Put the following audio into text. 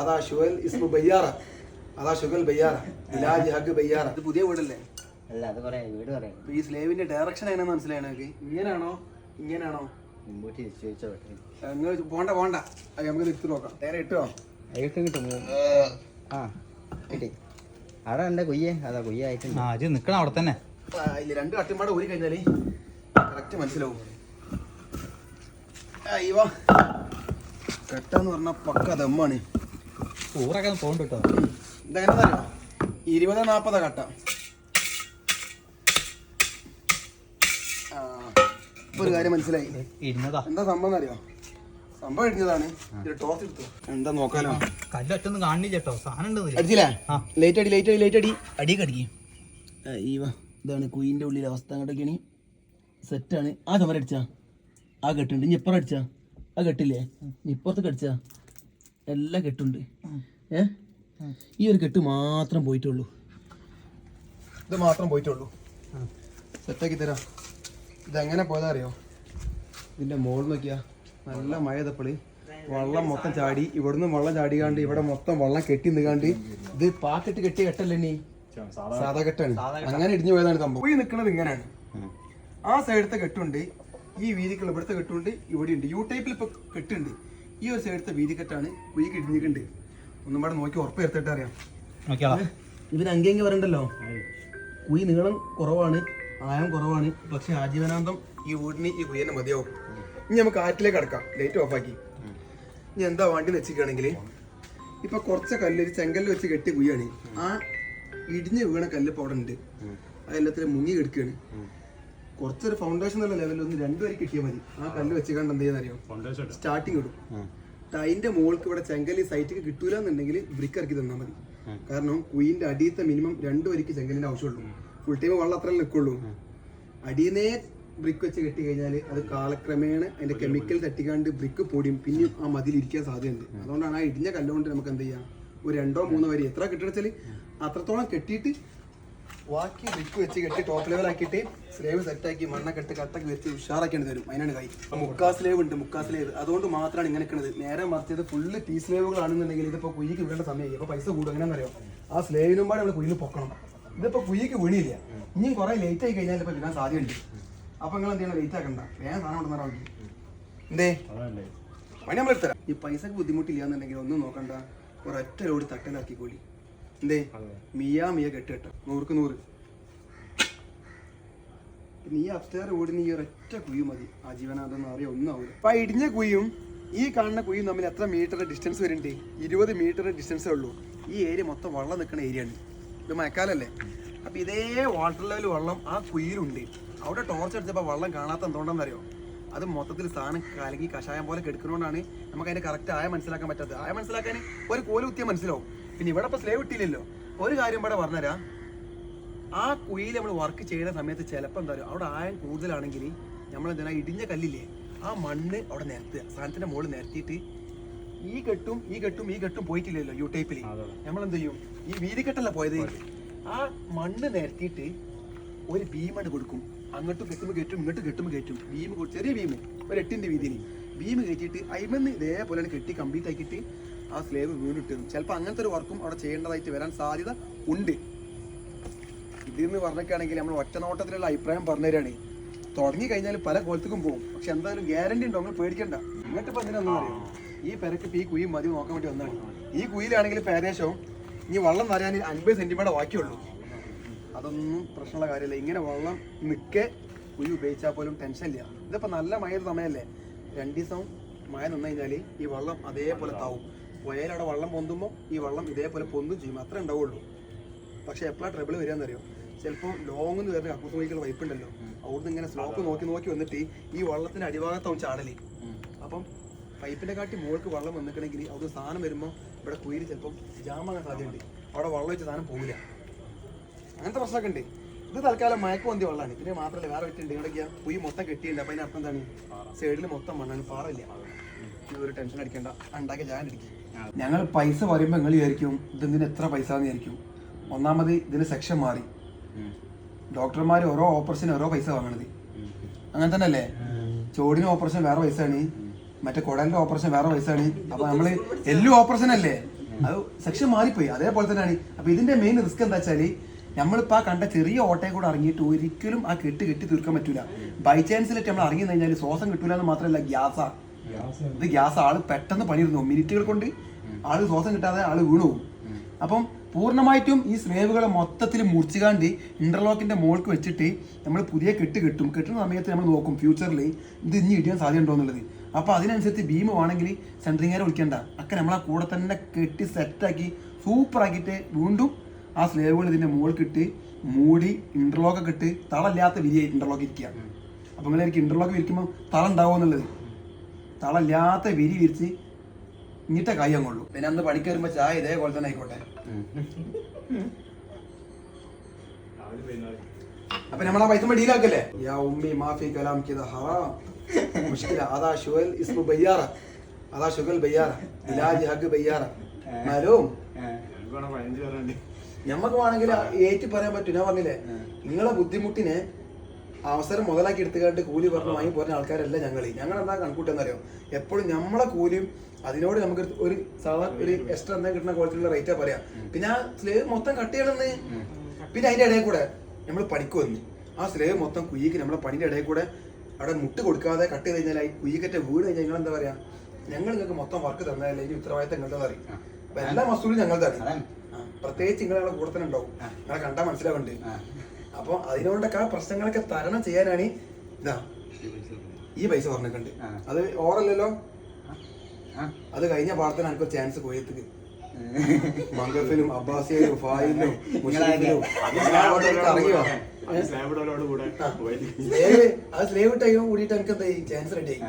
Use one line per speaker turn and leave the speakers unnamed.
അതാ ഷുവൽ ഇസ്മു ബയ്യാറ. അതാ ഷുഗൽ ബയ്യാറ. ഇലാജ് ഹഗ് ബയ്യാറ. ഇത് പുതിയ വീടല്ലേ?
അല്ല അത് പറയാ. വീട് പറയാ.
ഈ സ്ലേവിന്റെ ഡയറക്ഷൻ എങ്ങനെ മനസ്സിലായണോ ഇങ്ങനാണോ ഇങ്ങനാണോ
മുമ്പോട്ട് ചോദിച്ചോ
നിങ്ങൾ പോണ്ട പോണ്ട. അത് നമുക്ക് തിരിച്ചു നോക്കാം. നേരെ ഇട്ടോ?
ഇട്ട് കിട്ടും ആ കിട്ടി. അവിടെ എന്റെ കൊയ്യേ? അതാ കൊയ്യ ആയിട്ടുണ്ട്.
ആ ഇജ്ജ് നിക്കണം അവിടെ തന്നെ.
ഇല്ല രണ്ട് കട്ടിമ്പാടെ ഊരി കഴിഞ്ഞാലേ കറക്റ്റ് മനസ്സിലാവും. അയ്യോ കെട്ടെന്ന് പറഞ്ഞാൽ പക്ക ദമ്മാണ്.
ഊറൊക്കെ പോകണ്ട കേട്ടോ.
ഇതെങ്ങനെ തരണം? ഇരുപത് നാൽപ്പത് കട്ട. ഒരു കാര്യം മനസ്സിലായി.
ഇരുന്നതാ
എന്താ സംഭവം അറിയോ? സംഭവം ഇടിഞ്ഞതാണ്. ടോസ് എടുത്തു. എന്താ നോക്കാലോ
കല്ലൊറ്റൊന്നും കാണില്ല കേട്ടോ. സാധനം ഉണ്ട്
അടിച്ചില്ലേ. ലൈറ്റ് അടി ലൈറ്റ് അടി ലൈറ്റ് അടി. അടിയൊക്കെ അടിക്കും. ഈവ ഇതാണ് കുയിന്റെ ഉള്ളിലെ അവസ്ഥ അങ്ങോട്ടൊക്കെയാണ് സെറ്റാണ് ആ ചുമരടിച്ചാ ആ കെട്ടുണ്ട്. ഇനി ഇപ്പുറം അടിച്ചാ. ആ കെട്ടില്ലേ? ഇപ്പുറത്ത് അടിച്ചാ. എല്ലാം കെട്ടുണ്ട്. ഏ? ഈ ഒരു കെട്ട് മാത്രം പോയിട്ടുള്ളൂ. ഇത് മാത്രം പോയിട്ടുള്ളൂ. സെറ്റാക്കി തരാം. ഇതെങ്ങനെ പോയതാ അറിയോ? ഇതിന്റെ മോൾ നോക്കിയാ. നല്ല മഴ തപ്പളി വെള്ളം മൊത്തം ചാടി ഇവിടുന്ന് വെള്ളം ചാടികാണ്ട് ഇവിടെ മൊത്തം വള്ളം കെട്ടി നിൽക്കാണ്ട് ഇത് പാത്തിട്ട് കെട്ടി കെട്ടല്ലേ നീ? സാധാ കെട്ടാണ്. അങ്ങനെ ഇടിഞ്ഞു പോയതാണ് സംഭവം. പോയി നിൽക്കുന്നത് ഇങ്ങനെയാണ്. ആ സൈഡത്തെ കെട്ടുണ്ട്. ഈ വീതിക്കുള്ള ഇവിടുത്തെ കെട്ടുണ്ട് ഇവിടെ ഉണ്ട് യു ടൈപ്പിൽ ഇപ്പൊ കെട്ടുണ്ട്. ഈ ഒരു സൈഡത്തെ വീതി കെട്ടാണ് കുഴി കിടിഞ്ഞിട്ടുണ്ട് ഒന്നും കൂടെ നോക്കി ഉറപ്പ് ചേർത്തിട്ട് അറിയാം.
ഇവർ
ഇവന് അങ്കെങ്കി വരണ്ടല്ലോ കുഴി നീളം കുറവാണ് ആയം കുറവാണ് പക്ഷെ ആജീവനാന്തം ഈ വീടിന് ഈ കുയ്യന്നെ മതിയാവും. ഇനി നമുക്ക് ആറ്റിലേക്ക് അടക്കാം ലൈറ്റ് ഓഫാക്കി ഇനി എന്താ വണ്ടി വെച്ചിരിക്കുകയാണെങ്കിൽ ഇപ്പൊ കുറച്ച് കല്ല് ഒരു ചെങ്കല്ല് വെച്ച് കെട്ടി കുയ്യാണ്. ആ ഇടിഞ്ഞ് വീണ കല്ല് ഇപ്പോൾ അവിടെ ഉണ്ട് അതെല്ലാത്തിലും മുങ്ങി കിടക്കുകയാണ്. കുറച്ചൊരു ഫൗണ്ടേഷൻ എന്നുള്ള ലെവലിൽ ഒന്ന് രണ്ടു വരി കിട്ടിയാൽ മതി. ആ കല്ല് വെച്ച് കണ്ട് എന്ത് ചെയ്യാന്നറിയോ? സ്റ്റാർട്ടിങ് ഇടും. അതിന്റെ മുകൾക്ക് ഇവിടെ ചെങ്കലി സൈറ്റിക്ക് കിട്ടൂല എന്നുണ്ടെങ്കിൽ ബ്രിക്ക് ഇറക്കി തന്നാൽ മതി. കാരണം കുയിന്റെ അടിയത്തെ മിനിമം രണ്ടു വരിക്ക് ചെങ്കലിന്റെ ആവശ്യമുള്ളൂ. ഫുൾ ടൈം വെള്ളം അത്ര നിൽക്കുള്ളൂ. അടിയേ ബ്രിക്ക് വെച്ച് കെട്ടി കഴിഞ്ഞാൽ അത് കാലക്രമേണ അതിന്റെ കെമിക്കൽ തട്ടിക്കാണ്ട് ബ്രിക്ക് പൊടിയും പിന്നെയും ആ മതിലിരിക്കാൻ സാധ്യതയുണ്ട്. അതുകൊണ്ടാണ് ആ ഇടിഞ്ഞ കല്ലുകൊണ്ട് നമുക്ക് എന്ത് ചെയ്യാം? ഒരു രണ്ടോ മൂന്നോ വരി. എത്ര കെട്ടിടച്ചാൽ അത്രത്തോളം കെട്ടിയിട്ട് ബാക്കി വെക്കു വെച്ച് കെട്ടി ടോപ്പ് ലെവൽ ആക്കിയിട്ട് സ്ലേവ് സെറ്റാക്കി മണ്ണൊക്കെ ഇട്ട് കട്ടൊക്കെ വെച്ച് ഉഷാറാക്കേണ്ടി വരും അതിനാണ് കൈ. മുക്കാ സ്ലേവ് ഉണ്ട് മുക്കാ സ്ലേവ് അതുകൊണ്ട് മാത്രമാണ് ഇങ്ങനെ നിൽക്കുന്നത് നേരെ മറിച്ചത് ഫുള്ള് ടീ സ്ലേവുകളാണെന്നുണ്ടെങ്കിൽ ഇതിപ്പോ കുയ്ക്ക് വീഴേണ്ട സമയമായി. ഇപ്പൊ പൈസ കൂടും. എങ്ങനെയാണെന്നറിയോ? ആ സ്ലേവിനും പാടെ നമ്മൾ കുയ്യിൽ പൊക്കണം. ഇതിപ്പോ കുയ്ക്ക് വീണില്ല. ഇനിയും കുറെ ലേറ്റ് ആയി കഴിഞ്ഞാൽ ഇപ്പൊ വീഴാൻ സാധ്യതയുണ്ട്. അപ്പൊ നിങ്ങൾ എന്ത് ചെയ്യണം? ലേറ്റ് ആക്കണ്ട. വേഗം സാധനം കൊണ്ടുവന്നാൽ മതി എന്തേ? പണി നമ്മൾ എടുത്തരാം ഈ പൈസക്ക് ബുദ്ധിമുട്ടില്ല എന്നുണ്ടെങ്കിൽ ഒന്നും നോക്കണ്ട. ഒരൊറ്റ ലോഡ് തട്ടലാക്കിക്കോളി എന്തേ? മിയ മിയ കെട്ട് കെട്ട. നൂറുക്ക് നൂറ്. നീ അപ്സ്റ്റേർ ഓടുന്ന ഈ ഒരൊറ്റ കുഴി മതി. ആ ജീവനാഥെന്ന് അറിയാം ഒന്നും ആവില്ല അപ്പൊ ഇടിഞ്ഞ കുഴിയും ഈ കാണുന്ന കുഴിയും തമ്മിൽ എത്ര മീറ്റർ ഡിസ്റ്റൻസ് വരുന്നുണ്ട്? ഇരുപത് മീറ്റർ ഡിസ്റ്റൻസേ ഉള്ളൂ. ഈ ഏരിയ മൊത്തം വെള്ളം നിൽക്കുന്ന ഏരിയ ആണ്. ഇത് മഴക്കാലല്ലേ? അപ്പൊ ഇതേ വാട്ടർ ലെവൽ വെള്ളം ആ കുയിലുണ്ട് അവിടെ ടോർച്ച് അടിച്ചപ്പോൾ വെള്ളം കാണാത്ത എന്തുകൊണ്ടെന്ന് അറിയോ? അത് മൊത്തത്തിൽ സാധനം കലങ്ങി കഷായം പോലെ കെടുക്കുന്നതുകൊണ്ടാണ് നമുക്ക് അതിന്റെ കറക്റ്റ് ആയ മനസ്സിലാക്കാൻ പറ്റാത്തത്. ആയ മനസ്സിലാക്കാൻ ഒരു കോൽ കുത്തിയാൽ മനസ്സിലാവും. പിന്നെ ഇവിടെ ഇപ്പൊ സ്ലേവ് ഇട്ടില്ലല്ലോ ഒരു കാര്യം ഇവിടെ പറഞ്ഞുതരാം. ആ കുയിൽ നമ്മൾ വർക്ക് ചെയ്യുന്ന സമയത്ത് ചിലപ്പോൾ എന്താ പറയുക അവിടെ ആയം കൂടുതലാണെങ്കിൽ നമ്മൾ എന്തിനാ ഇടിഞ്ഞ കല്ലില്ലേ ആ മണ്ണ് അവിടെ നിരത്തുക. സാധനത്തിന്റെ മുകളിൽ നിരത്തിയിട്ട് ഈ കെട്ടും ഈ കെട്ടും ഈ കെട്ടും പോയിട്ടില്ലല്ലോ യു ടൈപ്പിൽ നമ്മൾ എന്ത് ചെയ്യും? ഈ വീതിക്കെട്ടല്ല പോയത്? ആ മണ്ണ് നിരത്തിയിട്ട് ഒരു ഭീമണ്ട് കൊടുക്കും. അങ്ങോട്ടും കെട്ടുമ്പോൾ കയറ്റും ഇങ്ങോട്ടും കെട്ടുമ്പോൾ കയറ്റും. ഭീം ചെറിയ ഭീം ഒരു എട്ടിന്റെ വീതിയിൽ ഭീം കയറ്റിയിട്ട് അയിമെന്ന് ഇതേപോലെ കെട്ടി കംപ്ലീറ്റ് ആക്കിയിട്ട് ആ സ്ലേവ് വീണിട്ട് ചിലപ്പോൾ അങ്ങനത്തെ ഒരു വർക്കും അവിടെ ചെയ്യേണ്ടതായിട്ട് വരാൻ സാധ്യത ഉണ്ട്. ഇതെന്ന് പറഞ്ഞൊക്കെയാണെങ്കിൽ നമ്മൾ ഒറ്റ നോട്ടത്തിലുള്ള അഭിപ്രായം പറഞ്ഞു തരാണ് തുടങ്ങി കഴിഞ്ഞാൽ പല കോലത്തേക്കും പോകും. പക്ഷെ എന്തായാലും ഗ്യാരണ്ടി ഉണ്ടോ? നമ്മൾ പേടിക്കണ്ട. എന്നിട്ട് ഇപ്പൊ അറിയാം? ഈ പെരക്ക് ഈ കുഴി മതി നോക്കാൻ വേണ്ടി വന്നാണ് ഈ കുയിലാണെങ്കിൽ ഏകദേശം ഇനി വെള്ളം നിറയാൻ അൻപത് സെന്റിമീറ്റർ ബാക്കിയുള്ളൂ. അതൊന്നും പ്രശ്നമുള്ള കാര്യമില്ല. ഇങ്ങനെ വള്ളം നിൽക്കെ കുഴി ഉപയോഗിച്ചാൽ പോലും ടെൻഷൻ ഇല്ല. ഇതിപ്പോ നല്ല മഴ സമയമല്ലേ? രണ്ട് ദിവസം മഴ നിന്നു കഴിഞ്ഞാൽ ഈ വള്ളം അതേപോലെ താവും. പുഴയിലവിടെ വെള്ളം പൊന്തുമ്പോൾ ഈ വെള്ളം ഇതേപോലെ പൊന്തും ചെയ്യും. അത്രേ ഉണ്ടാവുള്ളൂ. പക്ഷേ എപ്പോഴാണ് ട്രബിൾ വരികയെന്നറിയോ? ചിലപ്പോൾ ലോങ് എന്ന് വരുന്ന കക്കൂസ് വഴിക്കുള്ള വൈപ്പ് ഉണ്ടല്ലോ. അവിടുന്ന് ഇങ്ങനെ സ്ലോപ്പ് നോക്കി നോക്കി വന്നിട്ട് ഈ വെള്ളത്തിന്റെ അടിഭാഗത്താവും ചാടലി. അപ്പം പൈപ്പിന്റെ കാട്ടി മുകൾക്ക് വെള്ളം വന്നിട്ടുണ്ടെങ്കിൽ അവിടെ സാധനം വരുമ്പോൾ ഇവിടെ കുയിൽ ചിലപ്പം ജാമാകാൻ സാധ്യതയുണ്ട്. അവിടെ വെള്ളം വെച്ച് സാധനം പോകില്ല അങ്ങനത്തെ പ്രശ്നമൊക്കെ ഉണ്ട്. ഇത് തൽക്കാലം മയക്കം വന്തി വെള്ളമാണ് പിന്നെ മാത്രമല്ല വേറെ വെച്ചിട്ടുണ്ട് ഇവിടെയൊക്കെയാ കുയി മൊത്തം കെട്ടിയിട്ടുണ്ട്. അപ്പം അതിനർത്ഥം എന്താണ്? സൈഡിൽ മൊത്തം മണ്ണാണ്. പാറയില്ല? ഒരു ടെൻഷൻ അടിക്കണ്ട. ഉണ്ടാക്കി ഞാൻ അടിക്കും ഞങ്ങൾ പൈസ പറയുമ്പോൾ നിങ്ങൾ വിചാരിക്കും ഇതെന്തിന് എത്ര പൈസ എന്ന് വിചാരിക്കും. ഒന്നാമത് ഇതിന് സെക്ഷൻ മാറി. ഡോക്ടർമാർ ഓരോ ഓപ്പറേഷന് ഓരോ പൈസ വാങ്ങണത്. അങ്ങനെ തന്നെ അല്ലേ ചോടിന് ഓപ്പറേഷൻ വേറെ പൈസയാണ് മറ്റേ കുടലിന്റെ ഓപ്പറേഷൻ വേറെ പൈസയാണ്. അപ്പൊ നമ്മൾ എല്ലു ഓപ്പറേഷൻ അല്ലേ? അത് സെക്ഷൻ മാറിപ്പോയി അതേപോലെ തന്നെയാണ്. അപ്പൊ ഇതിന്റെ മെയിൻ റിസ്ക് എന്താ വെച്ചാൽ നമ്മളിപ്പോ ആ കണ്ട ചെറിയ ഓട്ടയെ കൂടെ ഇറങ്ങിയിട്ട് ഒരിക്കലും ആ കെട്ട് കെട്ടി തീർക്കാൻ പറ്റൂല. ബൈ ചാൻസിലിട്ട് നമ്മൾ ഇറങ്ങി കഴിഞ്ഞാൽ ശ്വാസം കിട്ടൂല എന്ന് മാത്രമല്ല ഗ്യാസാ. ഇത് ഗ്യാസ് ആൾ പെട്ടെന്ന് പണിയിരുന്നു മിനിറ്റുകൾ കൊണ്ട് ആൾ ശ്വാസം കിട്ടാതെ ആൾ വീണു അപ്പം പൂർണമായിട്ടും ഈ സ്ലേവുകളെ മൊത്തത്തിൽ മുറിച്ചുകാണ്ട് ഇന്റർലോക്കിന്റെ മോൾക്ക് വെച്ചിട്ട് നമ്മൾ പുതിയ കെട്ട് കെട്ടും. കെട്ടുന്ന സമയത്ത് നമ്മൾ നോക്കും ഫ്യൂച്ചറിൽ ഇത് ഇനി ഇടിയാൻ സാധ്യത ഉണ്ടോ എന്നുള്ളത്. അപ്പൊ അതിനനുസരിച്ച് ഭീമ വേണമെങ്കിൽ സെൻട്രിങ്ങാരെ വിളിക്കണ്ട ഒക്കെ നമ്മളെ കൂടെ തന്നെ കെട്ടി സെറ്റാക്കി സൂപ്പർ ആക്കിയിട്ട് വീണ്ടും ആ സ്ലേവുകൾ ഇതിന്റെ മോൾക്ക് ഇട്ട് മൂടി ഇന്റർലോക്ക് ഇട്ട് തളല്ലാത്ത വിരിയായി ഇന്റർലോക്ക് ഇരിക്കുക അപ്പൊ നിങ്ങൾ എനിക്ക് ഇന്റർലോക്ക് വിരിക്കുമ്പോൾ തള ഉണ്ടാവുമോ എന്നുള്ളത്. തളല്ലാത്ത വിരി വിരിച്ച് ഇങ്ങിട്ട കൈ അങ്ങുള്ളൂ പിന്നെ അന്ന് പണിക്ക് വരുമ്പോ ചായ ഇതേപോലെ തന്നെ ആയിക്കോട്ടെ. അപ്പൊ നമ്മളാ പൈസ ഡീലാക്കല്ലേ യാ ഉമ്മി മാഫി കലാം കിത ഹറാം. മുഷ്കില അതാ ഷുവൽ ഇസ്മു ബയ്യാറ. അതാ ഷുഗൽ ബയ്യാറ. ഇലാജ് ഹഗ് ബയ്യാറ. എന്നാലും ഞമ്മക്ക് വേണമെങ്കിൽ ഏറ്റു പറയാൻ പറ്റൂ. ഞാൻ പറഞ്ഞില്ലേ? നിങ്ങളെ ബുദ്ധിമുട്ടിനെ അവസരം മുതലാക്കി എടുത്തുകൊണ്ട് കൂലി പറഞ്ഞ് വാങ്ങി പോരുന്ന ആൾക്കാരല്ല ഞങ്ങൾ ഞങ്ങൾ എന്താ കണക്കൂട്ടെന്നറിയോ? എപ്പോഴും നമ്മളെ കൂലിയും അതിനോട് നമുക്ക് ഒരു സാധാരണ ഒരു എക്സ്ട്രാ എന്താ കിട്ടുന്ന ക്വാളിറ്റിയുള്ള റേറ്റാ പറയാം. പിന്നെ ആ സ്ലേവ് മൊത്തം കട്ട് ചെയ്യണമെന്ന് പിന്നെ അതിന്റെ ഇടയിൽ കൂടെ നമ്മൾ പണിക്ക് വന്നു. ആ സ്ലേവ് മൊത്തം കുയ്യിക്ക് നമ്മളെ പണിന്റെ ഇടയിൽ കൂടെ അവിടെ മുട്ട് കൊടുക്കാതെ കട്ട് ചെയ്ത് കഴിഞ്ഞാൽ കുയ്യിക്കറ്റ വീട് കഴിഞ്ഞാൽ നിങ്ങൾ എന്താ പറയാ? ഞങ്ങൾ നിങ്ങൾക്ക് മൊത്തം വർക്ക് തന്നാലേ ഇനി ഉത്തരവാദിത്തം നിങ്ങളുടെ അറിയും അപ്പൊ എല്ലാ മസൂലും
ഞങ്ങൾ
തന്നെ പ്രത്യേകിച്ച് നിങ്ങളെ കൂടെ തന്നെ ഉണ്ടാവും. നിങ്ങളെ കണ്ടാൽ മനസ്സിലാവുന്നുണ്ട് അപ്പൊ അതിനോണ്ടൊക്കെ ആ പ്രശ്നങ്ങളൊക്കെ തരണം ചെയ്യാനാണ് ഇതാ ഈ പൈസ പറഞ്ഞിട്ടുണ്ട്. അത് ഓറല്ലല്ലോ? അത് കഴിഞ്ഞ പാടത്തിന് എനിക്കൊരു ചാൻസ് കൊയ്യത്തേക്ക് മംഗഫിലും അബ്ബാസിയിലും ഫായിലും മുസ്ലിമിലും.
പോയി.
സ്ലേവ് ആ സ്ലേവ് ടൈം കൂടിയിട്ട് എനിക്ക് എന്താ ചാൻസ് റെഡി ആയി